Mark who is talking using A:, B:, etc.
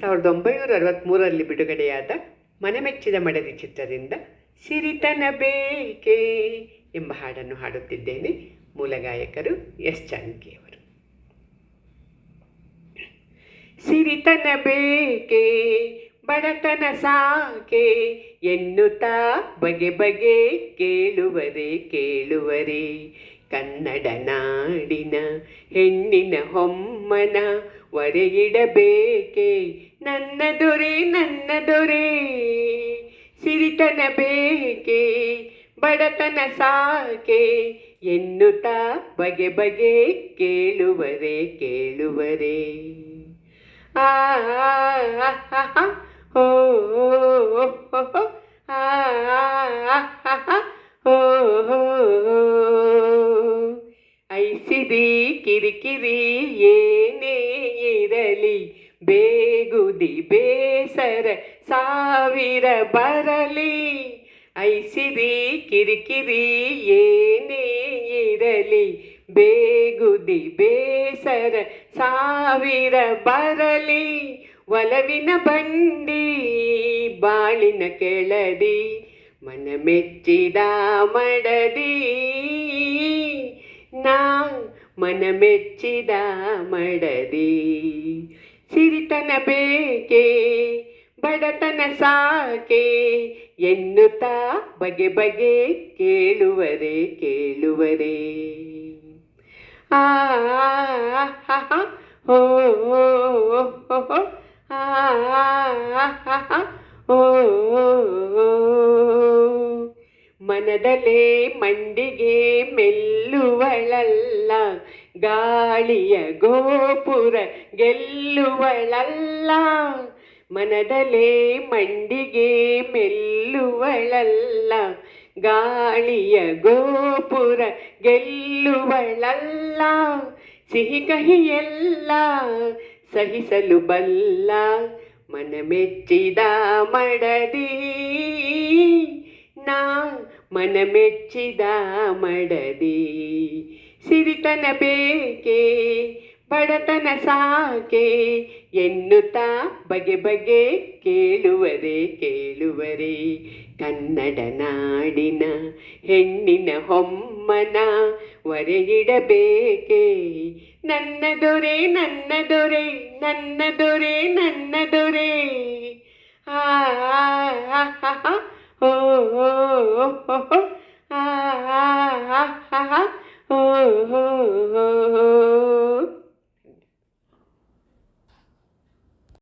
A: ಸಾವಿರದ ಒಂಬೈನೂರ ಅರವತ್ತ್ಮೂರರಲ್ಲಿ ಬಿಡುಗಡೆಯಾದ ಮನಮೆಚ್ಚಿದ ಮಡದಿ ಚಿತ್ರದಿಂದ ಸಿರಿತನ ಬೇಕೆ ಎಂಬ ಹಾಡನ್ನು ಹಾಡುತ್ತಿದ್ದೇನೆ ಮೂಲ ಗಾಯಕರು ಎಸ್ ಜಾನಕಿಯವರು. ಸಿರಿತನ ಬೇಕೆ, ಬಡತನ ಸಾಕೆ, ಎನ್ನುತ್ತಾ ಬಗೆ ಬಗೆ ಕೇಳುವರೆ ಕೇಳುವರೆ. ಕನ್ನಡ ನಾಡಿನ ಹೆಣ್ಣಿನ ಹೊಮ್ಮನ ಒರೆಯಿಡಬೇಕೆ ನನ್ನ ದೊರೆ ನನ್ನ ದೊರೆ ಸಿರಿತನ ಬೇಕೆ ಬಡತನ ಸಾಕೆ? ಎನ್ನುತ್ತಾ ಬಗೆ ಬಗೆ ಕೇಳುವರೆ ಕೇಳುವರೆ. ಆ ಹೋ ಆ, ಐಸಿರಿ ಕಿರಿಕಿರಿ, ಏನೇ ಇರಲಿ. ಬೇಗುದಿ ಬೇಸರ ಸಾವಿರ ಬರಲಿ. ಐಸಿರಿ, ಕಿರಿಕಿರಿ, ಏನೇ ಇರಲಿ. ಬೇಗುದಿ ಬೇಸರ ಸಾವಿರ ಬರಲಿ. ಒಲವಿನ ಬಂಡಿ, ಬಾಳಿನ ಕೆಳದಿ ಮನ ಮೆಚ್ಚಿದ ಮಡದಿ. ಮನ ಮೆಚ್ಚಿದ ಮಡದಿ. ಸಿರಿತನ ಬೇಕೆ ಬಡತನ ಸಾಕೆ ಎನ್ನುತ್ತಾ ಬಗೆ ಬಗೆ ಕೇಳುವರೆ ಕೇಳುವರೆ. ಆ, ಓ ಓ, ಓ, ಮನದಲ್ಲೇ ಮಂಡಿಗೆ ಮೆಲ್ಲುವಳಲ್ಲ, ಗಾಳಿಯ ಗೋಪುರ ಗೆಲ್ಲುವಳಲ್ಲ ಮನದಲೆ ಮಂಡಿಗೆ ಮೆಲ್ಲುವಳಲ್ಲ, ಗಾಳಿಯ ಗೋಪುರ ಗೆಲ್ಲುವಳಲ್ಲ, ಸಿಹಿ ಕಹಿಯೆಲ್ಲ ಸಹಿಸಲು ಬಲ್ಲ ಮನ ಮೆಚ್ಚಿದ ಮಡದಿ ನಾ ಮನ ಮೆಚ್ಚಿದ ಮಡದಿ ಸಿರಿತನ ಬೇಕೆ, ಬಡತನ ಸಾಕೆ ಎನ್ನುತ್ತಾ ಬಗೆ ಬಗೆ ಕೇಳುವರೆ ಕೇಳುವರೆ. ಕನ್ನಡ ನಾಡಿನ ಹೆಣ್ಣಿನ ಹೊಮ್ಮನ ಒರೆಯಿಡಬೇಕೆ? ನನ್ನ ದೊರೆ ನನ್ನ ದೊರೆ ನನ್ನ ದೊರೆ ನನ್ನ ದೊರೆ. ಆ. ಓ, ಓ, ಓ, ಆ ಆ, ಆ, ಆ, ಓ ಓ, ಓ, ಓ.